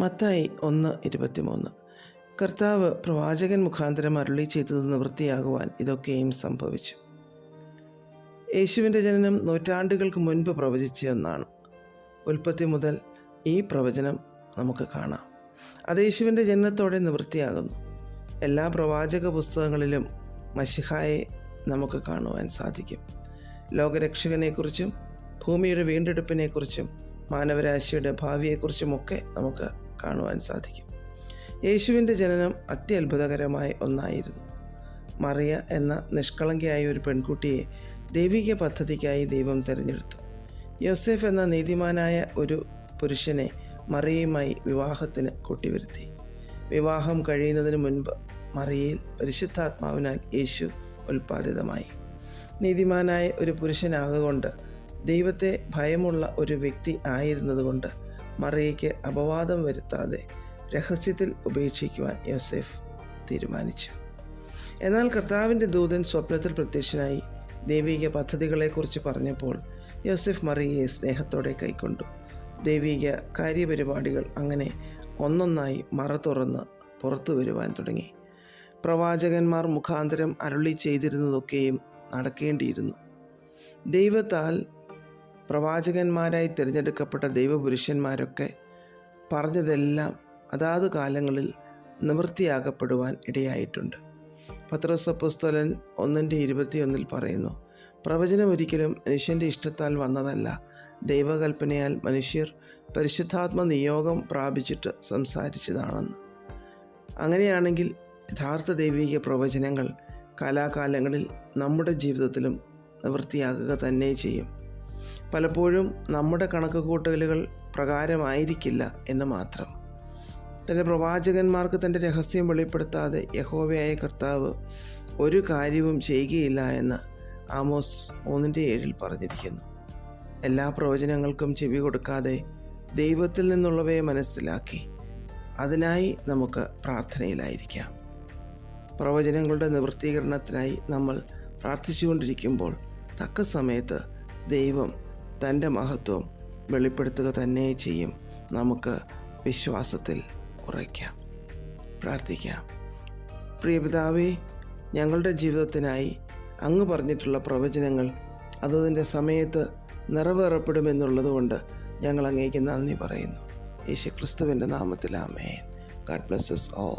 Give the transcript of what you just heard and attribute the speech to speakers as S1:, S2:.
S1: മത്തായി ഒന്ന് ഇരുപത്തിമൂന്ന്. കർത്താവ് പ്രവാചകൻ മുഖാന്തരം അരുളി ചെയ്തത് നിവൃത്തിയാകുവാൻ ഇതൊക്കെയും സംഭവിച്ചു. യേശുവിന്റെ ജനനം നൂറ്റാണ്ടുകൾക്ക് മുൻപ് പ്രവചിച്ച ഒന്നാണ്. ഉൽപ്പത്തി മുതൽ ഈ പ്രവചനം നമുക്ക് കാണാം. അത് യേശുവിന്റെ ജനനത്തോടെ നിവൃത്തിയാകുന്നു. എല്ലാ പ്രവാചക പുസ്തകങ്ങളിലും മഷിഹായെ നമുക്ക് കാണുവാൻ സാധിക്കും. ലോകരക്ഷകനെക്കുറിച്ചും ഭൂമിയുടെ വീണ്ടെടുപ്പിനെക്കുറിച്ചും മാനവരാശിയുടെ ഭാവിയെക്കുറിച്ചുമൊക്കെ നമുക്ക് കാണുവാൻ സാധിക്കും. യേശുവിന്റെ ജനനം അത്യത്ഭുതകരമായ ഒന്നായിരുന്നു. മറിയ എന്ന നിഷ്കളങ്കയായ ഒരു പെൺകുട്ടിയെ ദൈവിക പദ്ധതിക്കായി ദൈവം തിരഞ്ഞെടുത്തു. യോസെഫ് എന്ന നീതിമാനായ ഒരു പുരുഷനെ മറിയയുമായി വിവാഹത്തിന് കൂട്ടിവരുത്തി. വിവാഹം കഴിയുന്നതിന് മുൻപ് മറിയയിൽ പരിശുദ്ധാത്മാവിനാൽ യേശു ഉൽപ്പാദിതമായി നീതിമാനായ ഒരു പുരുഷനാകൊണ്ട് ദൈവത്തെ ഭയമുള്ള ഒരു വ്യക്തി ആയിരുന്നതുകൊണ്ട് മറിയയ്ക്ക് അപവാദം വരുത്താതെ രഹസ്യത്തിൽ ഉപേക്ഷിക്കുവാൻ യോസെഫ് തീരുമാനിച്ചു. എന്നാൽ കർത്താവിന്റെ ദൂതൻ സ്വപ്നത്തിൽ പ്രത്യക്ഷനായി ദൈവിക പദ്ധതികളെക്കുറിച്ച് പറഞ്ഞപ്പോൾ യോസെഫ് മറിയയെ സ്നേഹത്തോടെ കൈക്കൊണ്ടു. ദൈവിക കാര്യപരിപാടികൾ അങ്ങനെ ഒന്നൊന്നായി മറ തുറന്ന് പുറത്തു വരുവാൻ തുടങ്ങി. പ്രവാചകന്മാർ മുഖാന്തരം അരുളി ചെയ്തിരുന്നതൊക്കെയും നടക്കേണ്ടിയിരുന്നു. ദൈവത്താൽ പ്രവാചകന്മാരായി തിരഞ്ഞെടുക്കപ്പെട്ട ദൈവപുരുഷന്മാരൊക്കെ പറഞ്ഞതെല്ലാം അതാത് കാലങ്ങളിൽ നിവൃത്തിയാകപ്പെടുവാൻ ഇടയായിട്ടുണ്ട്. പത്രസപ്പുസ്തലൻ ഒന്നിന്റെ ഇരുപത്തിയൊന്നിൽ പറയുന്നു പ്രവചനം ഒരിക്കലും മനുഷ്യന്റെ ഇഷ്ടത്താൽ വന്നതല്ല. ദൈവകൽപ്പനയാൽ മനുഷ്യർ പരിശുദ്ധാത്മ നിയോഗം പ്രാപിച്ചിട്ട് സംസാരിച്ചതാണെന്ന്. അങ്ങനെയാണെങ്കിൽ യഥാർത്ഥ ദൈവിക പ്രവചനങ്ങൾ കാലാകാലങ്ങളിൽ നമ്മുടെ ജീവിതത്തിലും നിവൃത്തിയാകുക തന്നെ ചെയ്യും. പലപ്പോഴും നമ്മുടെ കണക്ക് കൂട്ടലുകൾ പ്രകാരമായിരിക്കില്ല എന്ന് മാത്രം. തന്റെ പ്രവാചകന്മാർക്ക് തന്റെ രഹസ്യം വെളിപ്പെടുത്താതെ യഹോവയായ കർത്താവ് ഒരു കാര്യവും ചെയ്യുകയില്ല എന്ന് ആമോസ് മൂന്നിന്റെ ഏഴിൽ പറഞ്ഞിരിക്കുന്നു. എല്ലാ പ്രവചനങ്ങൾക്കും ചെവി കൊടുക്കാതെ ദൈവത്തിൽ നിന്നുള്ളവയെ മനസ്സിലാക്കി അതിനായി നമുക്ക് പ്രാർത്ഥനയിലായിരിക്കാം. പ്രവചനങ്ങളുടെ നിവൃത്തീകരണത്തിനായി നമ്മൾ പ്രാർത്ഥിച്ചുകൊണ്ടിരിക്കുമ്പോൾ തക്ക സമയത്ത് ദൈവം തന്റെ മഹത്വം വെളിപ്പെടുത്തുക തന്നെ ചെയ്യും. നമുക്ക് വിശ്വാസത്തിൽ ഉറയ്ക്കാം പ്രാർത്ഥിക്കാം. പ്രിയപിതാവേ ഞങ്ങളുടെ ജീവിതത്തിനായി അങ്ങ് പറഞ്ഞിട്ടുള്ള പ്രവചനങ്ങൾ അതതിന്റെ സമയത്ത് നിറവേറപ്പെടുമെന്നുള്ളതുകൊണ്ട് ഞങ്ങൾ അങ്ങേക്ക് നന്ദി പറയുന്നു. യേശു ക്രിസ്തുവിന്റെ നാമത്തിൽ ആമേൻ. ഗാഡ് ബ്ലസ്സസ് ഓ